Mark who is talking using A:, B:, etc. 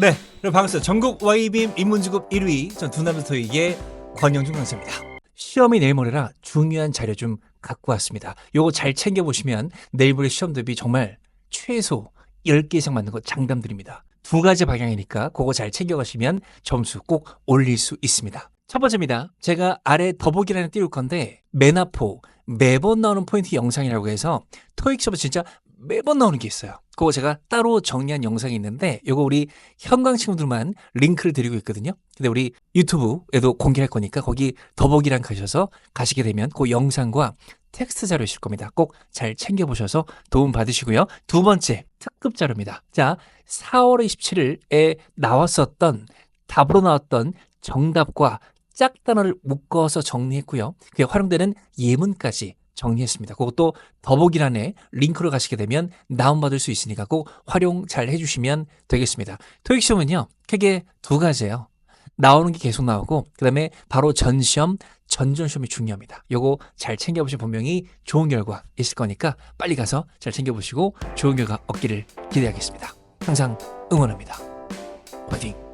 A: 네, 여러분 반갑습니다. 전국 YBM 인문지급 1위 전 두남자 토익의 권영준 강사입니다. 시험이 내일 모레라 중요한 자료 좀 갖고 왔습니다. 요거 잘 챙겨보시면 내일 모레 시험 대비 정말 최소 10개 이상 맞는 거 장담드립니다. 두 가지 방향이니까 그거 잘 챙겨가시면 점수 꼭 올릴 수 있습니다. 첫 번째입니다. 제가 아래 더보기란에 띄울 건데 메나포 매번 나오는 포인트 영상이라고 해서 토익 시험에 진짜 매번 나오는 게 있어요. 그거 제가 따로 정리한 영상이 있는데 이거 우리 현강 친구들만 링크를 드리고 있거든요. 근데 우리 유튜브에도 공개할 거니까 거기 더보기란 가셔서 가시게 되면 그 영상과 텍스트 자료 있을 겁니다. 꼭 잘 챙겨보셔서 도움 받으시고요. 두 번째 특급 자료입니다. 자, 4월 27일에 나왔었던 답으로 나왔던 정답과 짝단어를 묶어서 정리했고요. 그게 활용되는 예문까지 정리했습니다. 그것도 더보기란에 링크로 가시게 되면 다운받을 수 있으니까 꼭 활용 잘 해주시면 되겠습니다. 토익 시험은요, 크게 두 가지예요. 나오는 게 계속 나오고 그다음에 바로 전시험, 전전시험이 중요합니다. 요거 잘 챙겨보시면 분명히 좋은 결과 있을 거니까 빨리 가서 잘 챙겨보시고 좋은 결과 얻기를 기대하겠습니다. 항상 응원합니다. 화이팅!